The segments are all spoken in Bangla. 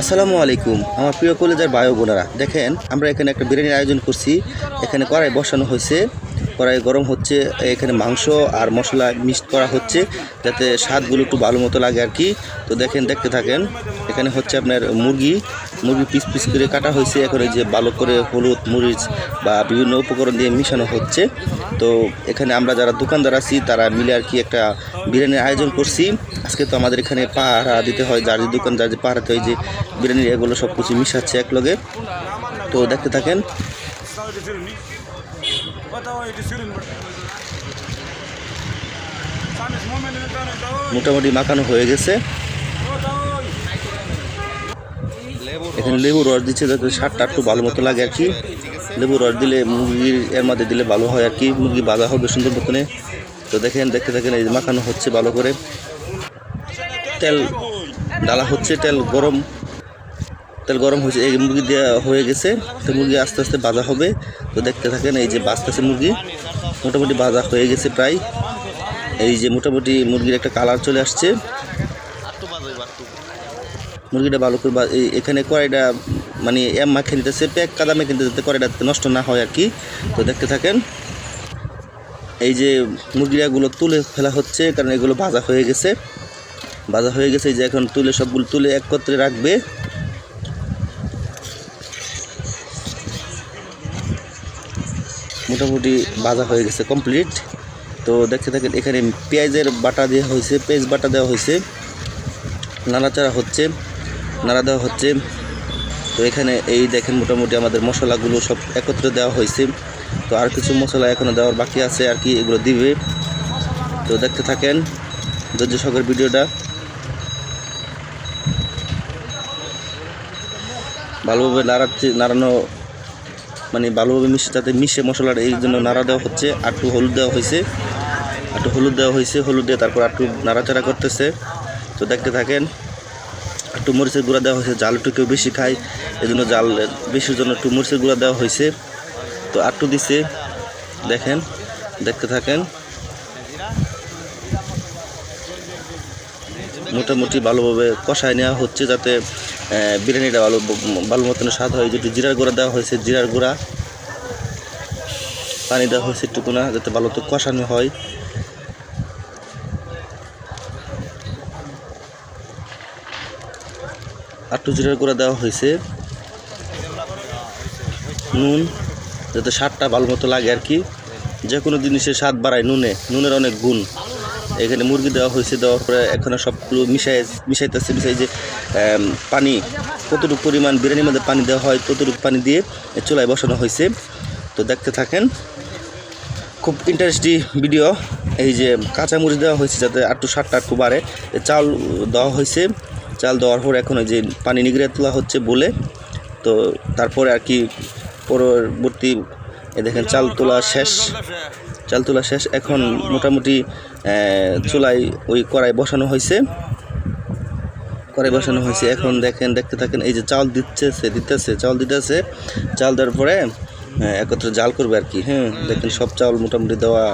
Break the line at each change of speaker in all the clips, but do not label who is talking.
আসসালামু আলাইকুম, আমার প্রিয় কলেজের বায়ু বোনারা দেখেন, আমরা এখানে একটা বিরিয়ানির আয়োজন করছি। এখানে কড়াই বসানো হয়েছে। কড়াই গরম হচ্ছে, এখানে মাংস আর মশলা মিক্সড করা হচ্ছে, যাতে স্বাদগুলো একটু ভালো মতো লাগে আর কি। তো দেখেন, দেখতে থাকেন, এখানে হচ্ছে আপনার মুরগি মুরগি পিস পিস করে কাটা হয়েছে, এখন যে ভালো করে হলুদ, মরিচ বা বিভিন্ন উপকরণ দিয়ে মিশানো হচ্ছে। তো এখানে আমরা যারা দোকানদার আছি, তারা মিলে আর কি একটা বিরিয়ানির আয়োজন করছি। আজকে তো আমাদের এখানে পাহারা দিতে হয়, যার যে দোকান, যার যে পাহারাতে হয় যে বিরিয়ানির এগুলো সব কিছু মিশাচ্ছে এক লগে তো দেখতে থাকেন মোটামুটি মাখানো হয়ে গেছে। এখানে লেবু রস দিচ্ছে, যাতে স্বাদটা একটু ভালো মতো লাগে আর কি। লেবু রস দিলে মুরগির এর মধ্যে দিলে ভালো হয় আর কি। মুরগি ভাজা হবে সুন্দর মতনে। তো দেখেন, দেখতে থাকেন, এই মাখানো হচ্ছে ভালো করে। তেল ডালা হচ্ছে, তেল গরম। তেল গরম হয়েছে, এই মুরগি দেওয়া হয়ে গেছে। তো মুরগি আস্তে আস্তে বাজা হবে। তো দেখতে থাকেন, এই যে বাজতেছে মুরগি। মোটামুটি বাজা হয়ে গেছে প্রায়। এই যে মোটামুটি মুরগির একটা কালার চলে আসছে। মুরগিটা ভালো করে এখানে কড়াইটা মানে এম মাখে নিতেছে, প্যাক কাদা মেখে নিতে যাতে কড়াইটা নষ্ট না হয় আর কি। তো দেখতে থাকেন, এই যে মুরগিগুলো তুলে ফেলা হচ্ছে, কারণ এগুলো ভাজা হয়ে গেছে। ভাজা হয়ে গেছে যে এখন তুলে সবগুলো তুলে একত্রে রাখবে। মোটামুটি ভাজা হয়ে গেছে কমপ্লিট। তো দেখতে থাকেন, এখানে পেঁয়াজের বাটা দেওয়া হয়েছে, পেঁয়াজ বাটা দেওয়া হয়েছে। নাড়াচাড়া হচ্ছে, নাড়া দেওয়া হচ্ছে। তো এখানে এই দেখেন মোটামুটি আমাদের মশলাগুলো সব একত্রে দেওয়া হয়েছে। তো আর কিছু মশলা এখনও দেওয়ার বাকি আছে, আর কি এগুলো দিবে। তো দেখতে থাকেন, ধৈর্য সহকারে ভিডিওটা। ভালোভাবে নাড়াচ্ছে, নাড়ানো মানে ভালোভাবে মিশে, যাতে মিশে মশলাটা এই জন্য নাড়া দেওয়া হচ্ছে। আটটু হলুদ দেওয়া হয়েছে। আটটু হলুদ দেওয়া হয়েছে, হলুদ দিয়ে তারপর আটটু নাড়াচাড়া করতেছে। তো দেখতে থাকেন একটু মরিচের গুঁড়া দেওয়া হয়েছে। জাল একটু কেউ বেশি খায় এই জন্য জাল বেশির জন্য একটু মরিচের গুঁড়া দেওয়া হয়েছে। তো আটটু দিছে, দেখেন, দেখতে থাকেন। মোটামুটি ভালোভাবে কষায় নেওয়া হচ্ছে যাতে বিরিয়ানিটা ভালো ভালো মতন স্বাদ হয়। যেটু জিরার গুঁড়া দেওয়া হয়েছে, জিরার গুঁড়া, পানি দেওয়া হয়েছে একটু না, যাতে ভালো তো কষানো হয়। আটটু জিরার গুঁড়া দেওয়া হয়েছে। নুন, যাতে স্বাদটা ভালো মতো লাগে আর কি। যে কোনো জিনিসের স্বাদ বাড়ায় নুনে। নুনের অনেক গুণ। এখানে মুরগি দেওয়া হয়েছে, দেওয়ার পরে এখানে সবগুলো মিশাই মিশাইতেছে মিশাই যে পানি, কতটুকু পরিমাণ বিরিয়ানির মধ্যে পানি দেওয়া হয়, ততটুকু পানি দিয়ে চুলায় বসানো হয়েছে। তো দেখতে থাকেন, খুব ইন্টারেস্টিং ভিডিও এই যে কাঁচা কাঁচামরিচ দেওয়া হয়েছে যাতে একটু স্বাদটা একটু বাড়ে। চাল দেওয়া হয়েছে, চাল দেওয়ার পর এখন ওই যে পানি নিগড়ে তোলা হচ্ছে বলে। তো তারপরে আর কি পরবর্তী, এ দেখেন চাল তোলা শেষ। চাল তোলা শেষ। এখন মোটামুটি চুলায় ওই কড়াই বসানো হয়েছে। কড়াই বসানো হয়েছে। এখন দেখেন, দেখতে থাকেন, এই যে চাল দিচ্ছে সে দিতেছে, চাল দিতেছে। চাল দেওয়ার পরে একত্রে জাল করবে আর কি হ্যাঁ? দেখেন সব চাউল মোটামুটি দেওয়া,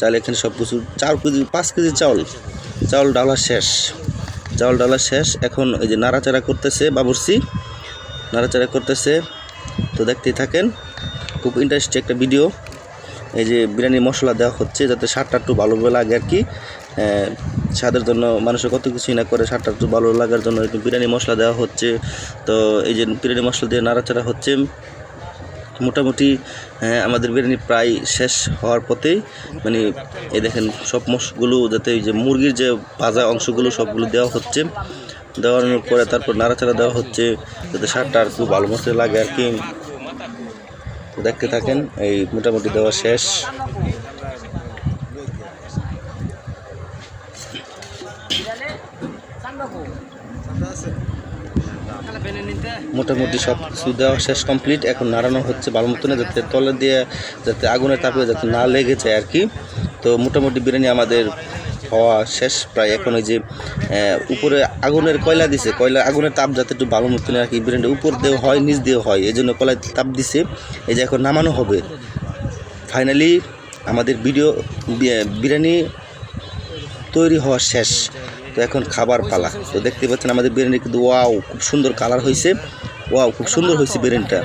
চাল এখানে সব কিছু, চার কেজি, পাঁচ কেজি চাউল চাউল ডালা শেষ। চাউল ডালা শেষ। এখন এই যে নাড়াচাড়া করতেছে বাবুরসি নাড়াচাড়া করতেছে। তো দেখতেই থাকেন, খুব ইন্টারেস্টিং একটা ভিডিও এই যে বিরিয়ানি মশলা দেওয়া হচ্ছে, যাতে স্বাদটা একটু ভালোভাবে লাগে আর কি। স্বাদের জন্য মানুষের কত কিছুই না করে স্বাদটা একটু ভালো লাগার জন্য একটু বিরিয়ানি মশলা দেওয়া হচ্ছে। তো এই যে বিরিয়ানি মশলা দিয়ে নাড়াচাড়া হচ্ছে। মোটামুটি আমাদের বিরিয়ানি প্রায় শেষ হওয়ার পথেই মানে এই দেখেন সব মশগুলো যাতে এই যে মুরগির যে ভাজা অংশগুলো সবগুলো দেওয়া হচ্ছে। দেওয়ানোর পরে তারপর নাড়াচাড়া দেওয়া হচ্ছে, যাতে স্বাদটা আর একটু ভালো মতো লাগে আর কি। দেখতে থাকেন, এই মোটামুটি দেওয়া শেষ। মোটামুটি সব কিছু দেওয়া শেষ কমপ্লিট এখন নাড়ানো হচ্ছে ভালো মতন যাতে তলে দিয়ে যাতে আগুনের তাপে যাতে না লেগে যায় আর কি। তো মোটামুটি বিরিয়ানি আমাদের হওয়া শেষ, প্রায় এখন ওই যে উপরে আগুনের কয়লা দিছে, কয়লা, আগুনের তাপ যাতে একটু ভালো মতন আর কি বিরিয়ানিটা উপর দিয়েও হয়, নিচ দিয়েও হয়, এই জন্য কয়লা তাপ দিছে, এই যে এখন নামানো হবে। ফাইনালি আমাদের ভিডিও বিরিয়ানি তৈরি হওয়া শেষ, তো এখন খাবার পালা। তো দেখতে পাচ্ছেন আমাদের বিরিয়ানি কিন্তু ওয়াও খুব সুন্দর কালার হয়েছে ওয়াও খুব সুন্দর হয়েছে বিরিয়ানিটা।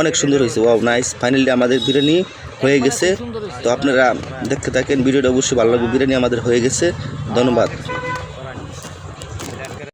অনেক সুন্দর হয়েছে। ওয়াও নাইস ফাইনালি আমাদের বিরিয়ানি হয়ে গেছে। তো আপনারা দেখতে থাকেন, ভিডিওটা অবশ্যই ভালো লাগবে। বিরিয়ানি আমাদের হয়ে গেছে। ধন্যবাদ।